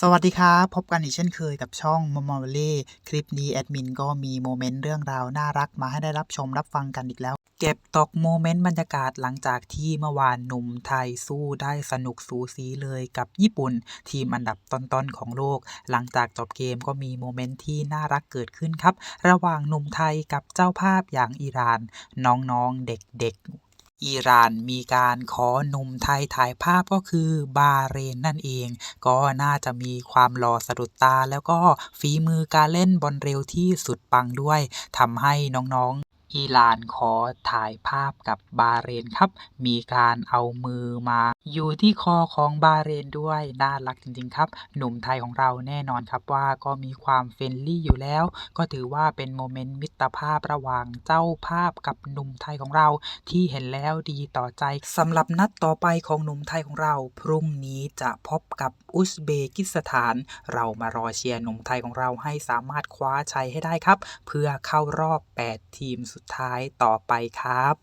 สวัสดีครับ พบกันอีกเช่นเคยกับช่องมอมอลเล่คลิปนี้แอดมินก็มีโมเมนต์เรื่องราวน่ารักมาให้ได้รับชมรับฟังกันอีกแล้ว เก็บตกโมเมนต์บรรยากาศหลังจากที่เมื่อวานหนุ่มไทยสู้ได้สนุกสูสีเลยกับญี่ปุ่น ทีมอันดับต้นๆของโลก หลังจากจบเกมก็มีโมเมนต์ที่น่ารักเกิดขึ้นครับ ระหว่างหนุ่มไทยกับเจ้าภาพอย่างอิหร่าน น้องๆเด็กๆ อิหร่านมีการขอหนุ่มไทยถ่ายภาพก็คือบาเรนนั่นเอง ก็น่าจะมีความหล่อสะดุดตา แล้วก็ฝีมือการเล่นบอลเร็วที่สุดปังด้วยทำให้น้องๆ อิหร่านขอถ่ายภาพกับบาเรนครับ มีการเอามือมา อยู่ที่คอของบาเรนด้วย น่ารักจริงๆครับ หนุ่มไทยของเราแน่นอนครับว่าก็มีความเฟรนลี่อยู่แล้ว ก็ถือว่าเป็นโมเมนต์มิตรภาพระหว่างเจ้าภาพกับหนุ่มไทยของเราที่เห็นแล้วดีต่อใจสำหรับนัดต่อไปของหนุ่มไทยของเรา พรุ่งนี้จะพบกับอุซเบกิสถาน เรามารอเชียร์หนุ่มไทยของเราให้สามารถคว้าชัยให้ได้ครับ เพื่อเข้ารอบ 8 ทีมสุดสุดท้ายต่อไปครับ